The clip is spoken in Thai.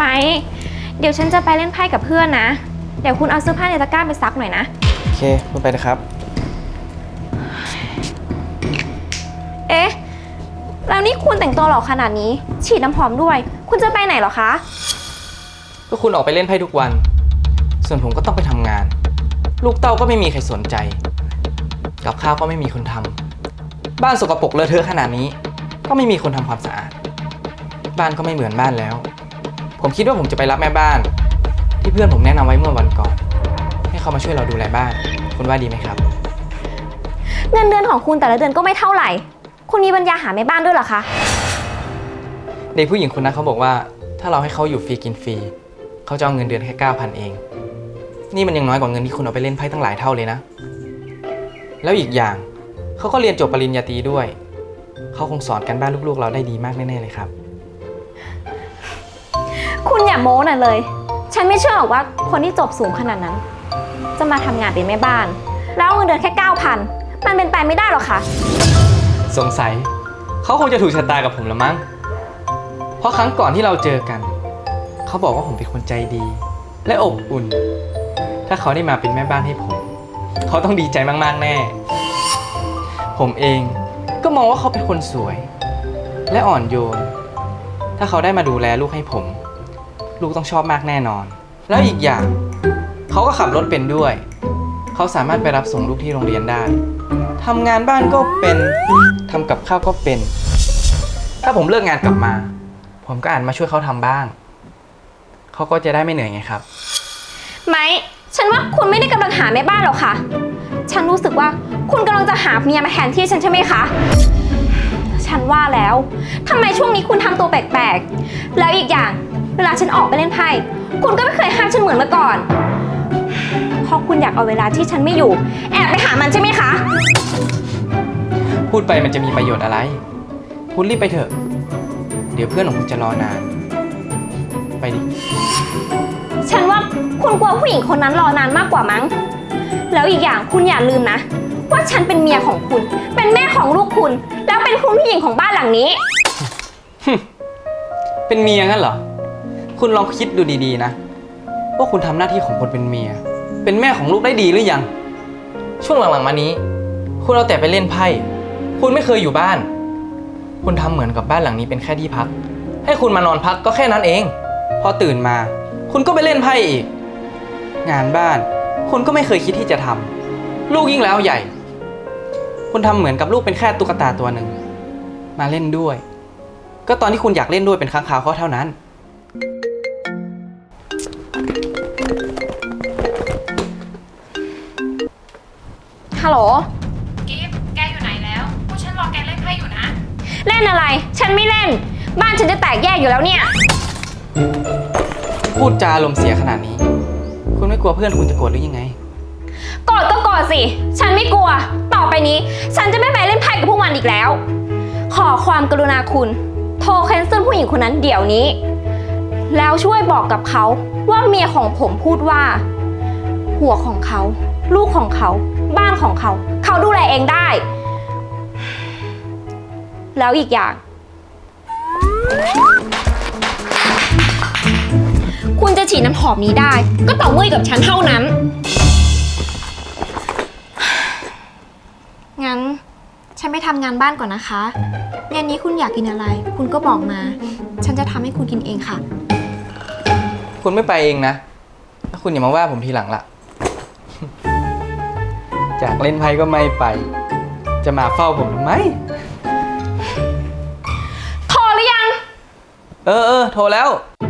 ไม้เดี๋ยวฉันจะไปเล่นไพ่กับเพื่อนนะ เดี๋ยวคุณเอาเสื้อผ้าในตะกร้าไปซักหน่อยนะ โอเคคุณไปนะครับ เอ๊ะ แล้วนี่คุณแต่งตัวหล่อขนาดนี้ ฉีดน้ำหอมด้วย คุณจะไปไหนเหรอคะ ก็คุณออกไปเล่นไพ่ทุกวัน ส่วนผมก็ต้องไปทำงาน ลูกเต้าก็ไม่มีใครสนใจ กับข้าวก็ไม่มีคนทำบ้านสกปรกเลอะเทอะขนาดนี้ ก็ไม่มีคนทำความสะอาด บ้านก็ไม่เหมือนบ้านแล้ว ผมคิดว่าผมจะไปรับแม่บ้าน ที่เพื่อนผมแนะนำไว้เมื่อวันก่อน ให้เขามาช่วยเราดูแลบ้าน คุณว่าดีไหมครับ เงินเดือนของคุณแต่ละเดือนก็ไม่เท่าไหร่ คุณมีปัญญาหาแม่บ้านด้วยเหรอคะ เด็กผู้หญิงคนนั้นเขาบอกว่า ถ้าเราให้เขาอยู่ฟรีกินฟรีเขาจะเอาเงินเดือนแค่เก้าพันเอง นี่มันยังน้อยกว่าเงินที่คุณเอาไปเล่นไพ่ตั้งหลายเท่าเลยนะ แล้วอีกอย่างเขาก็เรียนจบปริญญาตรีด้วยเขาคงสอนกันบ้านลูกๆ เราได้ดีมากแน่ๆเลยครับ คุณอย่าโม้น่ะเลย ฉันไม่เชื่อหรอกว่าคนที่จบสูงขนาดนั้น จะมาทำงานเป็นแม่บ้าน แล้วเอาเงินเดือนแค่9,000มันเป็นไปไม่ได้หรอกค่ะ สงสัย เขาคงจะถูกชะตากับผมละมั้ง เพราะครั้งก่อนที่เราเจอกัน เขาบอกว่าผมเป็นคนใจดี และอบอุ่น ถ้าเขาได้มาเป็นแม่บ้านให้ผม เขาต้องดีใจมากๆแน่ ผมเองก็มองว่าเขาเป็นคนสวย และอ่อนโยน ถ้าเขาได้มาดูแลลูกให้ผม ลูกต้องชอบมากแน่นอน แล้วอีกอย่าง เขาก็ขับรถเป็นด้วย เขาสามารถไปรับส่งลูกที่โรงเรียนได้ทำงานบ้านก็เป็นทำกับข้าวก็เป็น ถ้าผมเลิกงานกลับมา ผมก็อาจมาช่วยเขาทำบ้าง เขาก็จะได้ไม่เหนื่อยไงครับ ไหม ฉันว่าคุณไม่ได้กำลังหาแม่บ้านหรอกค่ะ ฉันรู้สึกว่าคุณกำลังจะหาเมียมาแทนที่ฉันใช่ไหมคะ ฉันว่าแล้วทำไมช่วงนี้คุณทำตัวแปลกๆ แล้วอีกอย่าง เวลาฉันออกไปเล่นไพ่คุณก็ไม่เคยห้ามฉันเหมือนเมื่อก่อนเพราะคุณอยากเอาเวลาที่ฉันไม่อยู่ แอบไปหามันใช่ไหมคะ พูดไปมันจะมีประโยชน์อะไร คุณรีบไปเถอะ เดี๋ยวเพื่อนของคุณจะรอนาน ไปดิ ฉันว่าคุณกลัวผู้หญิงคนนั้นรอนานมากกว่ามั้ง แล้วอีกอย่างคุณอย่าลืมนะ ว่าฉันเป็นเมียของคุณ เป็นแม่ของลูกคุณ แล้วเป็นคุณผู้หญิงของบ้านหลังนี้ เป็นเมียงั้นเหรอ คุณลองคิดดูดีๆนะ ว่าคุณทำหน้าที่ของคนเป็นเมีย เป็นแม่ของลูกได้ดีหรือยัง ช่วงหลังๆมานี้ คุณเอาแต่ไปเล่นไพ่ คุณไม่เคยอยู่บ้าน คุณทำเหมือนกับบ้านหลังนี้เป็นแค่ที่พัก ให้คุณมานอนพักก็แค่นั้นเอง พอตื่นมา คุณก็ไปเล่นไพ่อีก งานบ้าน คุณก็ไม่เคยคิดที่จะทำลูกยิ่งแล้วใหญ่ คุณทำเหมือนกับลูกเป็นแค่ตุ๊กตาตัวหนึ่ง มาเล่นด้วย ก็ตอนที่คุณอยากเล่นด้วยเป็นครั้งคราวก็เท่านั้น ฮัลโหล กิฟแกอยู่ไหนแล้วพวกฉันรอแกเล่นไพ่อยู่นะ เล่นอะไร ฉันไม่เล่น บ้านฉันจะแตกแยกอยู่แล้วเนี่ย พูดจาลมณ์เสียขนาดนี้ คุณไม่กลัวเพื่อนคุณจะโกรธหรือยังไงโกรธก็โกรธสิ ฉันไม่กลัว ต่อไปนี้ ฉันจะไม่ไปเล่นไพ่กับพวกมันอีกแล้ว ขอความกรุณาคุณ โทรแคนเซิลผู้หญิงคนนั้นเดี๋ยวนี้ แล้วช่วยบอกกับเขาว่าเมียของผมพูดว่า หัวของเขา ลูกของเขา บ้านของเขา เขาดูแลเองได้ แล้วอีกอย่าง คุณจะฉีดน้ำหอมนี้ได้ ก็ต่อเมื่อกับฉันเท่านั้น งั้น ฉันไปทำงานบ้านก่อนนะคะเย็นนี้คุณอยากกินอะไร คุณก็บอกมา ฉันจะทำให้คุณกินเองค่ะ คุณไม่ไปเองนะ ถ้าคุณอย่ามาว่าผมทีหลังละ จากเล่นไพ่ก็ไม่ไป จะมาเฝ้าผมทำไม พอหรือยัง เออเออโทรแล้วเ